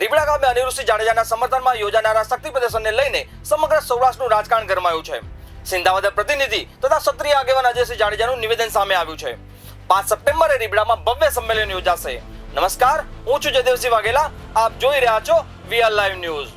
રીબડા ગામે અનિરુદ્ધસિંહ જાડેજાના સમર્થનમાં યોજાનારા શક્તિ પ્રદર્શનને લઈને સમગ્ર સૌરાષ્ટ્રનું રાજકારણ ગરમાયું છે. સિંધાવદર પ્રતિનિધિ તથા ક્ષત્રિય આગેવાન અજયસિંહ જાડેજાનું નિવેદન સામે આવ્યું છે. પાંચ સપ્ટેમ્બરે રીબડામાં ભવ્ય સંમેલન યોજાશે. નમસ્કાર, હું છું જયદેવસિંહ વાઘેલા. આપ જોઈ રહ્યા છો VR live news.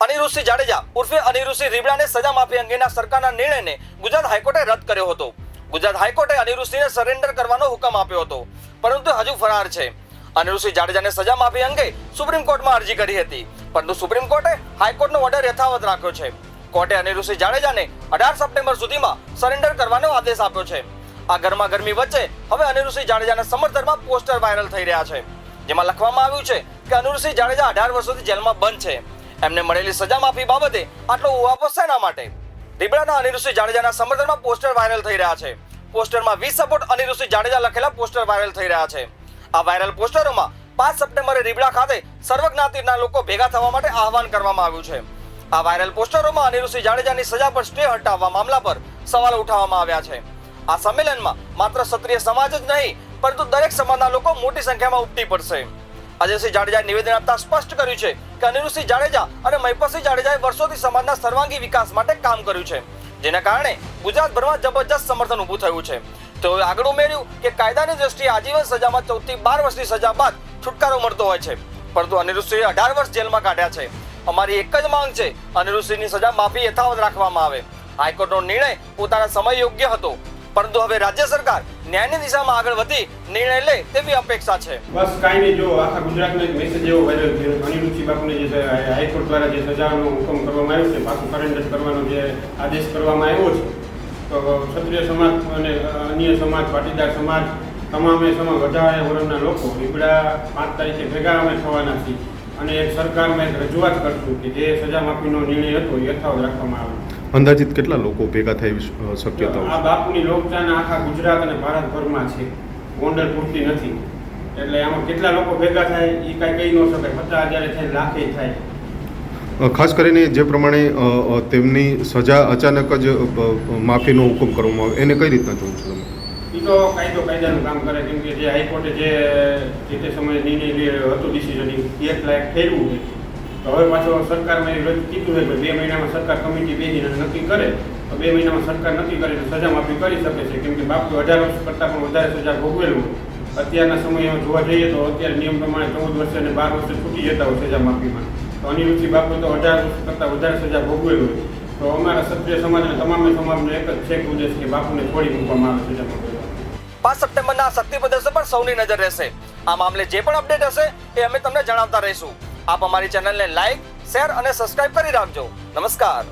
Aniruddhsinh Jadeja ઉર્ફે અનિરુદ્ધસિંહ રીબડાને સજા માફી અંગેના સરકારના નિર્ણયને ગુજરાત હાઈકોર્ટે રદ કર્યો હતો. ગુજરાત હાઈકોર્ટે અનિરુદ્ધસિંહને સરેન્ડર કરવાનો હુકમ આપ્યો હતો. પરંતુ હજુ ફરાર છે. અનિરુદ્ધસિંહ જાડેજાને સજા માફી અંગે સુપ્રીમ કોર્ટમાં અરજી કરી હતી. પરંતુ સુપ્રીમ કોર્ટે હાઈકોર્ટનો ઓર્ડર યથાવત રાખ્યો છે. કોર્ટે અનિરુદ્ધસિંહ જાડેજાને અઢાર સપ્ટેમ્બર સુધીમાં સરેન્ડર કરવાનો આદેશ આપ્યો છે. આ ગરમા ગરમી વચ્ચે હવે અનિરુદ્ધસિંહ જાડેજાના સમર્થનમાં પોસ્ટર વાયરલ થઈ રહ્યા છે. જેમાં લખવામાં આવ્યું છે કે અનિરુદ્ધસિંહ જાડેજા અઢાર વર્ષોથી જેલમાં બંધ છે. એમને મળેલી સજા માફી બાબતે આટલો ઉહાપો શેના માટે? રીબડાના અનિરુસિંહ જાડેજાના સમર્થનમાં પોસ્ટર વાયરલ થઈ રહ્યા છે. પોસ્ટરમાં વી સપોર્ટ અનિરુસિંહ જાડેજા લખેલા પોસ્ટર વાયરલ થઈ રહ્યા છે. આ વાયરલ પોસ્ટરોમાં પાંચ સપ્ટેમ્બરે રીબડા ખાતે સર્વજ્ઞાતિના લોકો ભેગા થવા માટે આહવાન કરવામાં આવ્યું છે. આ વાયરલ પોસ્ટરોમાં અનિરુસિંહ જાડેજાની સજા પર સ્ટે હટાવવા મામલા પર સવાલ ઉઠાવવામાં આવ્યા છે. આ સંમેલનમાં માત્ર ક્ષત્રિય સમાજ જ નહીં, પરંતુ દરેક સમાજના લોકો મોટી સંખ્યામાં ઉપટી પડશે. અજયસિંહ જાડેજાએ નિવેદન આપતા સ્પષ્ટ કર્યું છે કે અનિરુસિંહ જાડેજા અને મહિપતસિંહ જાડેજાએ વર્ષોથી સમાજના સર્વાંગી વિકાસ માટે કામ કર્યું છે, જેના કારણે ગુજરાતભરમાં જબરજસ્ત સમર્થન ઊભું થયું છે. તેઓએ આગળ ઉમેર્યું કે કાયદાની દ્રષ્ટિએ આજીવન સજામાં ચૌદથી બાર વર્ષની સજા બાદ છુટકારો મળતો હોય છે. પરંતુ અનિરુદ્ધસિંહે અઢાર વર્ષ જેલમાં કાઢ્યા છે. અમારી એક જ માંગ છે, અનિરુદ્ધસિંહની સજા માફી યથાવત રાખવામાં આવે. હાઈકોર્ટનો નિર્ણય પોતાના સમય યોગ્ય હતો. પરંતુ હવે રાજ્ય સરકાર ન્યાયની દિશામાં આગળ વધી નિર્ણય લે તેવી અપેક્ષા છે. બસ કાંઈ નહીં, જો આખા ગુજરાતનો એક મેસેજ એવો વાયરલ થયો અનિરુચિ બાપુને જે હાઈકોર્ટ દ્વારા જે સજાનો હુકમ કરવામાં આવ્યો છે પાછું સરેન્ડર કરવાનો જે આદેશ કરવામાં આવ્યો છે ક્ષત્રિય સમાજ અને અન્ય સમાજ પાટીદાર સમાજ તમામે સમાજ વધારે વર્ગના લોકો રીબડા પાંચ તારીખે ભેગા અમે થવાના છીએ. અને સરકારમાં એક રજૂઆત કરશું કે જે સજા માફીનો નિર્ણય હતો યથાવત રાખવામાં આવે અંદાજિત કેટલા લોકો ભેગા થાય શક્યતા આ બાપની લોકચાના આખા ગુજરાત અને ભારતભરમાં છે. ગોંડલ પૂરતી નથી. એટલે આમાં કેટલા લોકો ભેગા થાય એ કાંઈ કહી ન શકાય. પચાસ હજારે થાય લાખે થાય. ખાસ કરીને જે પ્રમાણે તેમની સજા અચાનક જ માફીનો હુકમ કરવામાં આવે એને કઈ રીતના જોવું છો તમે? એ તો કાયદો, કાયદાનું કામ કરે કેમ કે જે હાઈકોર્ટે જે જે તે સમયે નિર્ણય હતો ડિસિઝન એક લાયક ફેરવું તો હવે પાછો સરકારમાં એ રજૂ કીધું હોય કે બે મહિનામાં સરકાર કમિટી બેસીને નક્કી કરે. તો બે મહિનામાં સરકાર નક્કી કરે તો સજા માફી કરી શકે છે. કેમ કે બાપુ અઢાર વર્ષ કરતાં પણ વધારે સજા ભોગવેલું અત્યારના સમયમાં જોવા જઈએ તો અત્યારે નિયમ પ્રમાણે ચૌદ વર્ષે અને બાર વર્ષે છૂટી જતા હોય સજા માફીમાં. તો અનિરુચિ બાપુ તો અઢાર કરતાં વધારે સજા ભોગવેલું હોય તો અમારા સભ્ય સમાજના તમામે સમાજનો એક જ છેક ઉદ્દેશ કે બાપુને છોડી મૂકવામાં આવે સજા પાંચ સપ્ટેમ્બરના શક્તિ પ્રદર્શન પર સૌની નજર રહેશે. આ મામલે જે પણ અપડેટ હશે એ અમે તમને જણાવતા રહીશું. આપ અમારી ચેનલને લાઈક, શેર અને સબસ્ક્રાઇબ કરી રાખજો. નમસ્કાર.